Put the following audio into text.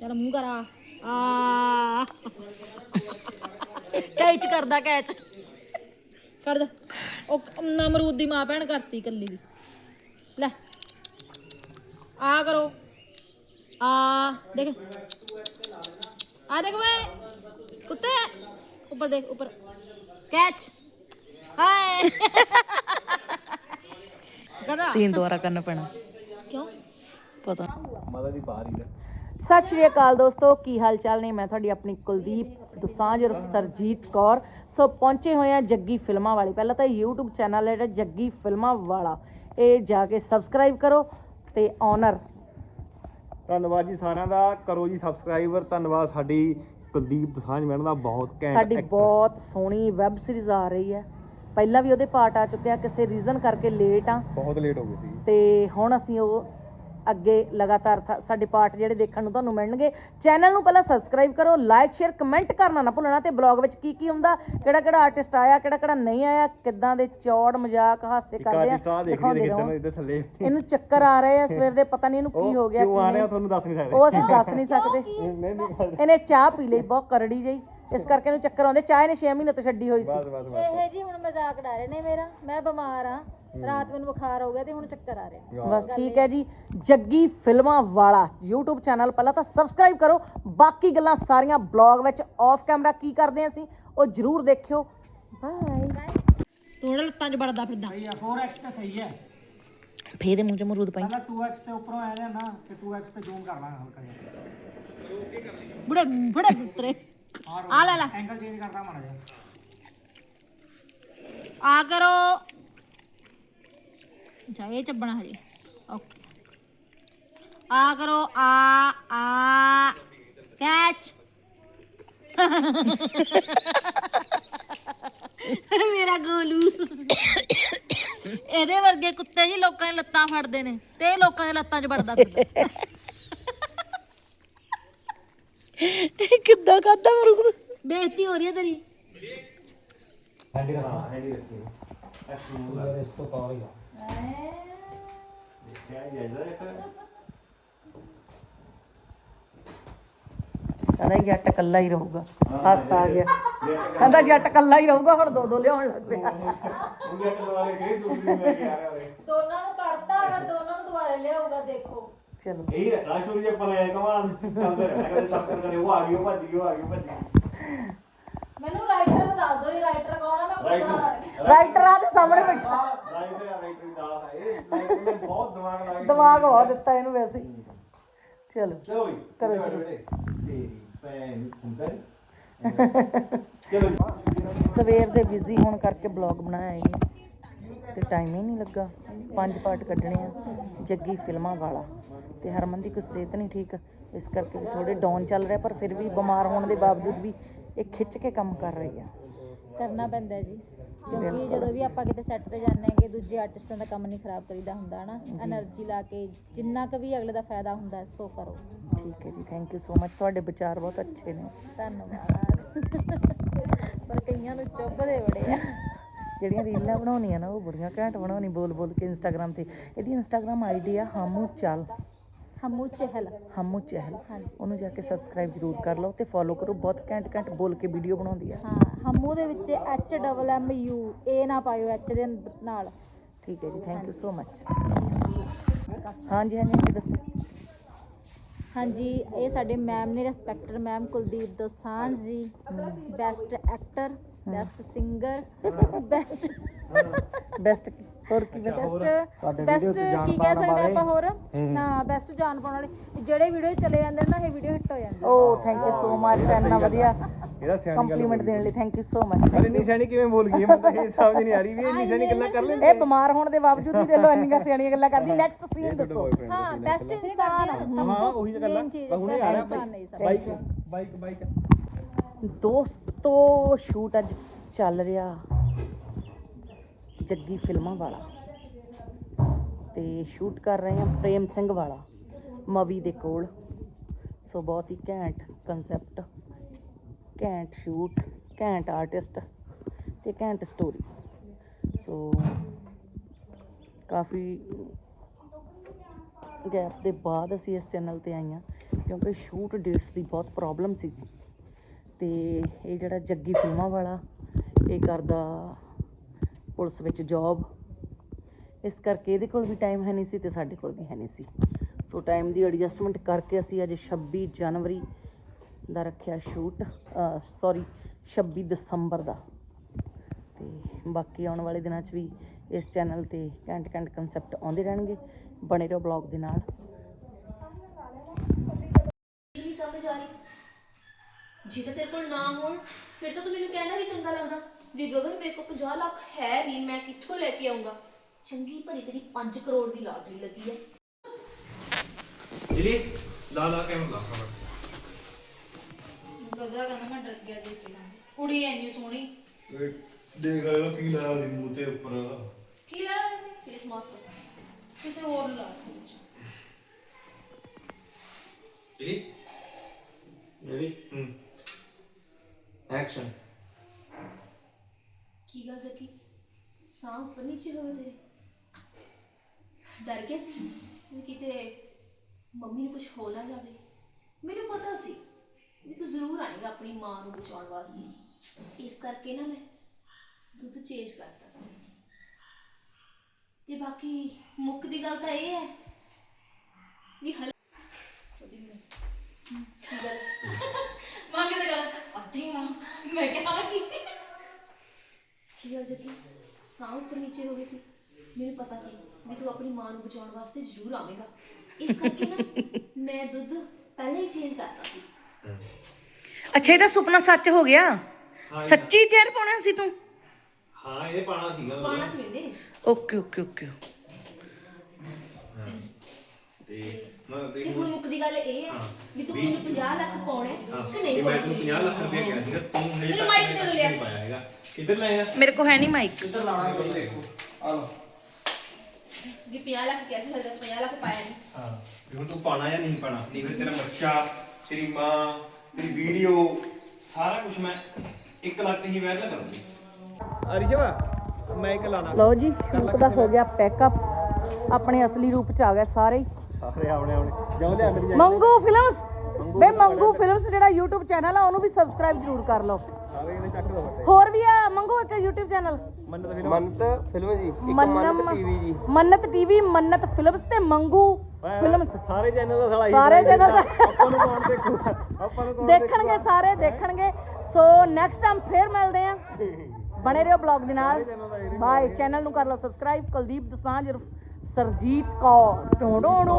ਚੱਲ ਮੂੰਹ ਕਰ। ਆ। ਕੈਚ ਕਰਦਾ ਕੈਚ। ਕਰ ਜਾ। ਉਹ ਨਮਰੂਦ ਦੀ ਮਾਂ ਭੈਣ ਕਰਤੀ ਕੱਲੀ ਦੀ। ਲੈ। ਆ ਕਰੋ। ਆ। ਦੇਖ। ਆ ਦੇਖ ਵੇ ਕੁੱਤੇ। ਉੱਪਰ ਦੇਖ ਉੱਪਰ। ਕੈਚ। ਹਾਏ। ਕਦਾ ਸੀਨ ਦੁਬਾਰਾ ਕਰਨਾ ਪੈਣਾ। ਕਿਉਂ? ਪਤਾ। ਮਾਤਾ ਦੀ ਬਾਹਰ ਹੀ ਸਤਿ ਸ਼੍ਰੀ ਅਕਾਲ ਦੋਸਤੋ ਕੀ ਹਾਲ ਚਾਲ ਨੇ? ਮੈਂ ਤੁਹਾਡੀ ਆਪਣੀ ਕੁਲਦੀਪ ਦੁਸਾਂਝ ਉਰਫ ਸਰਜੀਤ ਕੌਰ। ਸੋ ਪਹੁੰਚੇ ਹੋਏ ਆ ਜੱਗੀ ਫਿਲਮਾਂ ਵਾਲੀ। ਪਹਿਲਾਂ ਤਾਂ YouTube ਚੈਨਲ ਹੈ ਜਿਹੜਾ ਜੱਗੀ ਫਿਲਮਾਂ ਵਾਲਾ। ਇਹ ਜਾ ਕੇ ਸਬਸਕ੍ਰਾਈਬ ਕਰੋ ਤੇ ਓਨਰ ਧੰਨਵਾਦ ਜੀ ਸਾਰਿਆਂ ਦਾ। ਕਰੋ ਜੀ ਸਬਸਕ੍ਰਾਈਬਰ ਧੰਨਵਾਦ ਸਾਡੀ ਕੁਲਦੀਪ ਦਸਾਂਝ ਮੈਡਮ ਦਾ। ਬਹੁਤ ਘੈਂਟ ਸਾਡੀ actor। ਬਹੁਤ ਸੋਹਣੀ ਵੈਬ ਸੀਰੀਜ਼ ਆ ਰਹੀ ਹੈ। ਪਹਿਲਾਂ ਵੀ ਉਹਦੇ ਪਾਰਟ ਆ ਚੁੱਕਿਆ। ਕਿਸੇ ਰੀਜ਼ਨ ਕਰਕੇ ਲੇਟ ਆ। ਬਹੁਤ ਲੇਟ ਹੋ ਗਏ ਸੀ। ਤੇ ਹੁਣ ਅਸੀਂ ਉਹ ਅੱਗੇ ਲਗਾਤਾਰ ਸਾਡੇ ਪਾਰਟ ਜਿਹੜੇ ਦੇਖਣ ਨੂੰ ਤੁਹਾਨੂੰ ਮਿਲਣਗੇ। ਚੈਨਲ ਨੂੰ ਪਹਿਲਾਂ ਸਬਸਕ੍ਰਾਈਬ ਕਰੋ ਲਾਈਕ ਸ਼ੇਅਰ ਕਮੈਂਟ ਕਰਨਾ ਨਾ ਭੁੱਲਣਾ ਤੇ ਬਲੌਗ ਵਿੱਚ ਕੀ ਕੀ ਹੁੰਦਾ ਕਿਹੜਾ ਕਿਹੜਾ ਆਰਟਿਸਟ ਆਇਆ ਕਿਹੜਾ ਕਿਹੜਾ ਨਹੀਂ ਆਇਆ ਕਿੱਦਾਂ ਦੇ ਚੌੜ ਮਜ਼ਾਕ ਹਾਸੇ ਕਰਦੇ ਆ ਦਿਖਾਉਂਦੇ ਰਹੋ। ਇਹਦੇ ਥੱਲੇ। ਇਹਨੂੰ ਚੱਕਰ ਆ ਰਹੇ ਆ ਸਵੇਰ ਦੇ ਪਤਾ ਨਹੀਂ ਇਹਨੂੰ ਕੀ ਹੋ ਗਿਆ ਕਿਉਂ ਆ ਰਿਹਾ ਤੁਹਾਨੂੰ ਦੱਸ ਨਹੀਂ ਸਕਦੇ। ਉਹ ਅਸੀਂ ਦੱਸ ਨਹੀਂ ਸਕਦੇ। ਇਹਨੇ ਚਾਹ ਪੀ ਲਈ ਬਹੁਤ ਕਰੜੀ ਜਿਹੀ। ਇਸ ਕਰਕੇ ਇਹਨੂੰ ਚੱਕਰ ਆਉਂਦੇ ਚਾਹ ਇਹਨੇ 6 ਮਹੀਨੇ ਤੋਂ ਛੱਡੀ ਹੋਈ ਸੀ। ਬਸ ਬਸ ਬਸ। ਇਹ ਜੀ ਹੁਣ ਮਜ਼ਾਕ ਉਡਾ ਰਹੇ ਨੇ ਮੇਰਾ ਮੈਂ ਬਿਮਾਰ ਆ। ਰਾਤ ਮੈਨੂੰ ਬੁਖਾਰ ਹੋ ਗਿਆ ਤੇ ਹੁਣ ਚੱਕਰ ਆ ਰਿਹਾ ਬਸ ਠੀਕ ਹੈ ਜੀ। ਜੱਗੀ ਫਿਲਮਾਂ ਵਾਲਾ YouTube ਚੈਨਲ ਪਹਿਲਾਂ ਤਾਂ ਸਬਸਕ੍ਰਾਈਬ ਕਰੋ। ਬਾਕੀ ਗੱਲਾਂ ਸਾਰੀਆਂ ਬਲੌਗ ਵਿੱਚ ਆਫ ਕੈਮਰਾ ਕੀ ਕਰਦੇ ਹਾਂ ਅਸੀਂ ਉਹ ਜਰੂਰ ਦੇਖਿਓ। ਬਾਏ ਤੂੰ ਜਿਹੜਾ ਲੱਤਾਂ 'ਚ ਵੜਦਾ ਫਿਰਦਾ। ਸਹੀ ਹੈ 4x ਤੇ ਸਹੀ ਹੈ। ਫੇਰ ਦੇ ਮੂੰਹ 'ਚ ਮਰੂਦ ਪਾਈ। ਪਹਿਲਾਂ 2x ਤੇ ਉੱਪਰੋਂ ਆਇਆ ਲਿਆ ਨਾ ਫਿਰ 2x ਤੇ ਜ਼ੂਮ ਕਰ ਲਾਂਗਾ ਹਲਕਾ ਜਿਹਾ। ਬੁੜੇ ਬੁੜੇ ਪੁੱਤਰੇ। ਆ ਲੈ ਲੈ। ਐਂਗਲ ਚੇਂਜ ਕਰਦਾ ਮਾੜਾ ਜਿਹਾ। ਆ ਕਰੋ। ਜਾ ਇਹ ਚੱਬਣਾ ਹਜੇ। ਓਕੇ। ਆ ਕਰੋ ਆ ਆ ਕੈਚ। ਮੇਰਾ ਗੋਲੂ। ਇਹਦੇ ਵਰਗੇ ਕੁੱਤੇ ਜੀ ਲੋਕਾਂ ਦੀਆਂ ਲੱਤਾਂ ਫੜਦੇ ਨੇ ਤੇ ਇਹ ਲੋਕਾਂ ਦੇ ਲੱਤਾਂ 'ਚ ਵੜਦਾ ਫਿਰਦਾ। ਕਿੱਦਾਂ ਖਾਦਾ ਮਰੂਦ ਬੇਇੱਜ਼ਤੀ ਹੋ ਰਹੀ ਹੈ ਤੇਰੀ। ਇਸ ਤੋਂ ਕਹਿੰਦਾ ਜੱਟ ਕੱਲਾ ਹੀ ਰਹੂਗਾ। ਹੱਸ ਆ ਗਿਆ। ਕਹਿੰਦਾ ਜੱਟ ਕੱਲਾ ਹੀ ਰਹੂਗਾ ਹੁਣ ਦੋ ਦੋ ਲਿਆਉਣ ਲੱਗ ਪਿਆ। ਉਹ ਜੱਟ ਦੁਆਰੇ ਗਏ ਦੂਜੀ ਲੈ ਕੇ ਆ ਰਿਹਾ ਦੋਨਾਂ ਨੂੰ ਕੱਢਤਾ ਫਿਰ ਦੋਨਾਂ ਨੂੰ ਦੁਬਾਰਾ ਲਿਆਊਗਾ ਦੇਖੋ। ਚਲੋ। ਇਹੀ ਰੱਖਣਾ ਸਟੋਰੀ ਜੇ ਆਪਾਂ ਲੈ ਕਮਾਨ ਚੱਲਦੇ ਰਹਿਣਾ ਕਦੇ ਸਭ ਕਦੇ ਉਹ ਆ ਗਈ ਉਹ ਭੱਜ ਗਈ ਉਹ ਆ ਗਈ ਉਹ ਭੱਜ ਗਈ। ਮੈਨੂੰ ਰਾਈਟਰ ਦਾ ਦੱਸ ਦਿਓ ਇਹ ਰਾਈਟਰ ਕੌਣ ਆ ਮੈਂ ਰਾਈਟਰ ਆ ਦੇ ਸਾਹਮਣੇ ਬੈਠਾ। ਰਾਈਟ ਤੇ ਰਾਈਟ ਵੀ ਦਾਸ ਆ ਇਹ ਰਾਈਟ ਨੇ ਬਹੁਤ ਦਿਮਾਗ ਲਾ ਕੇ ਦਿਮਾਗ ਬਹੁਤ ਦਿੱਤਾ ਇਹਨੂੰ ਵੈਸੇ। ਹੀ। ਚਲੋ। ਚਲੋ ਵੀ ਕਰੋ ਕਰੋ ਜੀ। ਬੇਟੇ ਤੇਰੀ ਭੈਣ ਹੁੰਦਾ ਨੀ। ਚਲੋ ਜੀ। ਸਵੇਰ ਦੇ ਬਿਜ਼ੀ ਹੋਣ ਕਰਕੇ ਬਲੌਗ ਬਣਾਇਆ ਹੀ ਨਹੀਂ। ਤੇ ਟਾਈਮ ਹੀ ਨਹੀਂ ਲੱਗਾ। ਪੰਜ ਪਾਰਟ ਕੱਢਣੇ ਆ। ਜੱਗੀ ਫਿਲਮਾਂ ਵਾਲਾ। ਤੇ ਹਰਮਨ ਦੀ ਕੁਛ ਸਿਹਤ ਨਹੀਂ ਠੀਕ। ਇਸ ਕਰਕੇ ਵੀ ਥੋੜੇ ਡਾਊਨ ਚੱਲ ਰਿਹਾ ਪਰ ਫਿਰ ਵੀ ਬਿਮਾਰ ਹੋਣ ਦੇ ਬਾਵਜੂਦ ਵੀ ਇਹ ਖਿੱਚ ਕੇ ਕੰਮ ਕਰ ਰਹੀ ਆ। ਕਰਨਾ ਪੈਂਦਾ ਜੀ ਕਿਉਂਕਿ ਜਦੋਂ ਵੀ ਆਪਾਂ ਕਿਤੇ ਸੈੱਟ ਤੇ ਜਾਂਦੇ ਹਾਂਗੇ ਦੂਜੇ ਆਰਟਿਸਟਾਂ ਦਾ ਕੰਮ ਨਹੀਂ ਖਰਾਬ ਕਰੀਦਾ ਹੁੰਦਾ ਹਨਾ એનર્ਜੀ ਲਾ ਕੇ ਜਿੰਨਾ ਕੁ ਵੀ ਅਗਲੇ ਦਾ ਫਾਇਦਾ ਹੁੰਦਾ ਸੋ ਕਰੋ। ਠੀਕ ਹੈ ਜੀ ਥੈਂਕ ਯੂ ਸੋ ਮਚ ਤੁਹਾਡੇ ਵਿਚਾਰ ਬਹੁਤ ਅੱਛੇ ਨੇ। ਧੰਨਵਾਦ। ਪਰ ਕਈਆਂ ਨੂੰ ਚੁੱਭਦੇ ਬੜੇ ਆ। ਜਿਹੜੀਆਂ ਰੀਲਾਂ ਬਣਾਉਣੀਆਂ ਨਾ ਉਹ ਬੁੜੀਆਂ ਘੈਂਟ ਬਣਾਉਣੀ ਬੋਲ ਬੋਲ ਕੇ ਇੰਸਟਾਗ੍ਰam ਤੇ। ਇਹਦੀ ਇੰਸਟਾਗ੍ਰam ਆਈਡੀ ਆ ਹਾਮੂ ਚੱਲ। ਹਮੂ ਚਹਿਲ ਹਮੂ ਚਹਿਲ ਹਾਂਜੀ। ਉਹਨੂੰ ਜਾ ਕੇ ਸਬਸਕ੍ਰਾਈਬ ਜ਼ਰੂਰ ਕਰ ਲਓ ਤੇ ਫੋਲੋ ਕਰੋ। ਬਹੁਤ ਘੈਂਟ ਘੈਂਟ ਬੋਲ ਕੇ ਵੀਡੀਓ ਬਣਾਉਂਦੀ ਆ। ਹਾਂ ਹਮੂ ਦੇ ਵਿੱਚ H double M U A ਨਾ ਪਾਇਓ ਐਚ ਦੇ ਨਾਲ। ਠੀਕ ਹੈ ਜੀ ਥੈਂਕ ਯੂ ਸੋ ਮਚ ਹਾਂਜੀ ਹਾਂਜੀ ਹਾਂਜੀ ਦੱਸੋ। ਹਾਂਜੀ ਇਹ ਸਾਡੇ ਮੈਮ ਨੇ respected ma'am Kuldeep Dosanjh ji. Best actor best singer best best ਹੋਰ ਕੀ best? ਬੈਸਟ ਬੈਸਟ ਕੀ ਕਹਿ ਸਕਦੇ ਆਪਾਂ ਹੋਰ? ਨਾ ਬੈਸਟ ਜਾਣ ਪਾਉਣ ਵਾਲੇ। ਜਿਹੜੇ ਵੀਡੀਓ ਚਲੇ ਜਾਂਦੇ ਨੇ ਨਾ ਇਹ ਵੀਡੀਓ ਹਿੱਟ ਹੋ ਜਾਂਦੀ ਹੈ। ਓ ਥੈਂਕ ਯੂ ਸੋ ਮਚ ਇੰਨਾ ਵਧੀਆ ਇਹਦਾ ਸਿਆਣੀ ਗੱਲ ਕੰਪਲੀਮੈਂਟ ਦੇਣ ਲਈ ਥੈਂਕ ਯੂ ਸੋ ਮਚ ਅਰੇ ਇੰਨੀ ਸਿਆਣੀ ਕਿਵੇਂ ਬੋਲ ਗਈ ਮੈਨੂੰ ਤਾਂ ਇਹ ਸਮਝ ਨਹੀਂ ਆ ਰਹੀ ਵੀ ਇਹ ਇੰਨੀ ਸਿਆਣੀ ਗੱਲਾਂ ਕਰ ਲੈਂਦੇ ਇਹ ਬਿਮਾਰ ਹੋਣ ਦੇ ਬਾਵਜੂਦ ਵੀ ਦੇ ਲੋ ਇੰਨੀਆਂ ਸਿਆਣੀਆਂ ਗੱਲਾਂ ਕਰਦੀ। ਨੈਕਸਟ ਸੀਨ ਦੱਸੋ। ਹਾਂ ਬੈਸਟ ਇਨਸਾਨ ਸਭ ਹਾਂ ਤੋਂ ਉਹੀ ਤਾਂ ਗੱਲ। ਹੁਣੇ ਆ ਰਿਹਾ ਨਹੀਂ ਬਾਈਕ ਬਾਈਕ ਬਾਈਕ ਦੋਸਤੋ ਸ਼ੂਟ ਅੱਜ ਚੱਲ ਰਿਹਾ। ਜੱਗੀ ਫਿਲਮਾਂ ਵਾਲਾ ਤੇ ਸ਼ੂਟ ਕਰ ਰਹੇ ਹਾਂ ਪ੍ਰੇਮ ਸਿੰਘ ਵਾਲਾ, ਮਵੀ ਦੇ ਕੋਲ। ਸੋ ਬਹੁਤ ਹੀ ਘੈਂਟ ਕਨਸੈਪਟ ਘੈਂਟ ਸ਼ੂਟ ਘੈਂਟ ਆਰਟਿਸਟ ਤੇ ਘੈਂਟ ਸਟੋਰੀ ਸੋ ਕਾਫੀ ਗੈਪ ਦੇ ਬਾਅਦ ਅਸੀਂ ਇਸ ਚੈਨਲ ਤੇ ਆਈਆਂ ਕਿਉਂਕਿ ਸ਼ੂਟ ਡੇਟਸ ਦੀ ਬਹੁਤ ਪ੍ਰੋਬਲਮ ਸੀ ਤੇ ਇਹ ਜਿਹੜਾ ਜੱਗੀ ਫਿਲਮਾਂ ਵਾਲਾ, ਇਹ ਕਰਦਾ ਪੁਲਿਸ ਵਿੱਚ ਜੌਬ ਇਸ ਕਰਕੇ ਇਹਦੇ ਕੋਲ ਵੀ ਟਾਈਮ ਹੈ ਨਹੀਂ ਸੀ ਤੇ ਸਾਡੇ ਕੋਲ ਵੀ ਹੈ ਨਹੀਂ ਸੀ। ਸੋ ਟਾਈਮ ਦੀ ਐਡਜਸਟਮੈਂਟ ਕਰਕੇ ਅਸੀਂ ਅੱਜ 26 ਜਨਵਰੀ ਦਾ ਰੱਖਿਆ ਸ਼ੂਟ ਸੌਰੀ 26 ਦਸੰਬਰ ਦਾ। ਤੇ ਬਾਕੀ ਆਉਣ ਵਾਲੇ ਦਿਨਾਂ 'ਚ ਵੀ ਇਸ ਚੈਨਲ ਤੇ ਘੈਂਟ ਘੈਂਟ ਕਨਸੈਪਟ ਆਉਂਦੇ ਰਹਿਣਗੇ, ਬਣੇ ਰਹੋ ਬਲੌਗ ਦੇ ਨਾਲ। ਨਹੀਂ ਸਮਝ ਆ ਰਹੀ। ਜੇ ਤੇਰੇ ਕੋਲ ਨਾ ਹੋਣ, ਫਿਰ ਤਾਂ ਤੂੰ ਮੈਨੂੰ ਕਹਿਣਾ ਵੀ ਚੰਗਾ ਲੱਗਦਾ। ਵੀ ਗਗਨ ਮੇਰੇ ਕੋਲ 50 ਲੱਖ ਹੈ ਨਹੀਂ ਮੈਂ ਕਿੱਥੋਂ ਲੈ ਕੇ ਆਉਂਗਾ ਚੰਗੀ ਭਰੀ ਤੇਰੀ 5 ਕਰੋੜ ਦੀ ਲਾਟਰੀ ਲੱਗੀ ਹੈ। ਜਿਹੜੀ ਲਾ ਲਾ ਕੇ ਹੁਣ ਲਾ ਗਦਾ ਕਹਿੰਦਾ ਮੈਂ ਡਰ ਗਿਆ ਦੇਖ ਕੇ ਕੁੜੀ ਐਨੀ ਸੋਹਣੀ। ਦੇਖ ਲੈ ਕੀ ਲਾਇਆ ਦੀ ਮੂੰਹ ਤੇ ਉੱਪਰ ਕੀ ਰਹਾ ਸੀ? ਫੇਸ ਮਾਸਕ ਕਿਸੇ ਹੋਰ ਲਾ ਵਿੱਚ। ਜਿਹੜੀ ਜਿਹੜੀ ਹੂੰ। ਐਕਸ਼ਨ ਕੀ ਗੱਲ ਜੱਕੀ ਸਾਹ ਉੱਪਰ ਨੀਚੇ ਹੋ ਗਏ ਤੇਰੇ ਡਰ ਗਿਆ ਸੀ ਵੀ ਕਿਤੇ ਮੰਮੀ ਨੂੰ ਕੁਝ ਹੋ ਨਾ ਜਾਵੇ। ਮੈਨੂੰ ਪਤਾ ਸੀ। ਵੀ ਤੂੰ ਜ਼ਰੂਰ ਆਏਗਾ ਆਪਣੀ ਮਾਂ ਨੂੰ ਬਚਾਉਣ ਵਾਸਤੇ। ਇਸ ਕਰਕੇ ਨਾ ਮੈਂ ਦੁੱਧ ਚੇਂਜ ਕਰਤਾ ਸੀ। ਤੇ ਬਾਕੀ ਮੁੱਕ ਦੀ ਗੱਲ ਤਾਂ ਇਹ ਹੈ ਵੀ ਹਲ ਉਹਦੀ ਮੈਂ ਕੀ ਗੱਲ ਮਾਂ ਕਿਤੇ ਗੱਲ ਅੱਧੀ ਮਾਂ ਮੈਂ ਕਿਹਾ ਕੀ? ਕੀ ਗੱਲ ਜੱਗੀ? ਸਾਹ ਉੱਪਰ ਨੀਚੇ ਹੋ ਗਈ ਸੀ। ਮੈਨੂੰ ਪਤਾ ਸੀ ਵੀ ਤੂੰ ਆਪਣੀ ਮਾਂ ਨੂੰ ਬਚਾਉਣ ਵਾਸਤੇ ਜ਼ਰੂਰ ਆਵੇਂਗਾ। ਇਸ ਕਰਕੇ ਨਾ ਮੈਂ ਦੁੱਧ ਪਹਿਲਾਂ ਹੀ ਚੇਂਜ ਕਰਤਾ ਸੀ। ਅੱਛਾ ਇਹਦਾ ਸੁਪਨਾ ਸੱਚ ਹੋ ਗਿਆ? ਸੱਚੀ ਜ਼ਹਿਰ ਪਾਉਣਾ ਸੀ ਤੂੰ? ਹਾਂ ਇਹ ਪਾਣਾ ਸੀਗਾ ਪਾਣਾ ਸੀ ਮੈਨੇ। Okay okay okay. ਤੇ ਮੈਂ ਤੇ ਦੇਖ ਹੁਣ ਗੱਲ ਇਹ ਹੈ ਵੀ ਤੂੰ ਮੈਨੂੰ 50 ਲੱਖ ਪਾਉਣਾ ਹੈ ਕਿ ਨਹੀਂ ਮੈਂ ਤੈਨੂੰ 50 ਲੱਖ ਰੁਪਏ ਕਿਹਾ ਸੀਗਾ ਤੂੰ ਹਜੇ ਮੈਨੂੰ ਤੱਕ ਮਾਈਕ ਦੇ ਦਿਓ ਲਿਆ। ਨਹੀਂ ਪਾਇਆ ਹੈਗਾ। ਕਿੱਧਰ ਲਾਇਆ ਮੇਰੇ ਕੋ ਹੈ ਨਹੀਂ ਮਾਈਕ ਇੱਧਰ ਲਾਣਾ ਕੋਈ ਦੇਖੋ ਆ। ਲਓ। ਵੀ 50 ਲੱਖ ਕੈਸੇ ਹਲੇ ਤੱਕ 50 ਲੱਖ ਪਾਇਆ ਨਹੀਂ। ਹਾਂ ਵੀ ਹੁਣ ਤੂੰ ਪਾਣਾ ਜਾਂ ਨਹੀਂ ਪਾਣਾ ਨਹੀਂ ਫਿਰ ਤੇਰਾ ਬੱਚਾ ਤੇਰੀ ਮਾਂ ਤੇਰੀ ਵੀਡੀਓ ਸਾਰਾ ਕੁਝ ਮੈਂ ਇੱਕ ਲੱਖ ਤੇ ਹੀ ਵਾਇਰਲ ਕਰੂੰਗੀ। ਅਰਿਸ਼ਵ ਮੈਂ ਇੱਕ ਲਾਣਾ। ਲਓ ਜੀ ਸ਼ੂਟ ਦਾ ਹੋ ਗਿਆ ਪੈਕਅਪ ਆਪਣੇ ਅਸਲੀ ਰੂਪ ਚ ਆ ਗਏ ਸਾਰੇ। ਹੀ। ਸਾਰੇ ਆਉਣੇ ਆਉਣੇ ਜਾਉ ਲਿਆ ਮੇਰੀ ਮੰਗੂ ਫਿਲਮਸ। ਬੇ ਮੰਗੂ ਫਿਲਮਸ ਜਿਹੜਾ YouTube ਚੈਨਲ ਆ ਉਹਨੂੰ ਵੀ ਸਬਸਕ੍ਰਾਈਬ ਜ਼ਰੂਰ ਕਰ ਲਓ। ਸਾਰੇ ਇਹਨੇ ਚੱਕ ਦੋ ਬੱਟੇ ਹੋਰ ਵੀ ਆ ਮੰਗੂ ਇੱਕ YouTube channel Mannat film. Mannat film ਜੀ ਇੱਕ ਮੰਨਤ ਟੀਵੀ ਜੀ। ਮੰਨਤ ਟੀਵੀ ਮੰਨਤ ਫਿਲਮਸ ਤੇ ਮੰਗੂ ਫਿਲਮਸ। ਸਾਰੇ ਚੈਨਲ ਦਾ ਸਾਲਾ ਸਾਰੇ channel ਦਾ- ਆਪਾਂ ਨੂੰ ਕੌਣ ਦੇਖੂਗਾ ਆਪਾਂ ਨੂੰ ਕੌਣ ਦੇਖਣਗੇ ਸਾਰੇ ਦੇਖਣਗੇ। ਸੋ ਨੈਕਸਟ ਟਾਈਮ ਫੇਰ ਮਿਲਦੇ ਆ। ਬਣੇ ਰਹੋ ਬਲੌਗ ਦੇ ਨਾਲ। ਬਾਏ ਚੈਨਲ ਨੂੰ ਕਰ ਲਓ ਸਬਸਕ੍ਰਾਈਬ ਕੁਲਦੀਪ ਦਸਾਂਝ ਸਰਜੀਤ ਕੌਰ। ਟੋਡੋਣੋ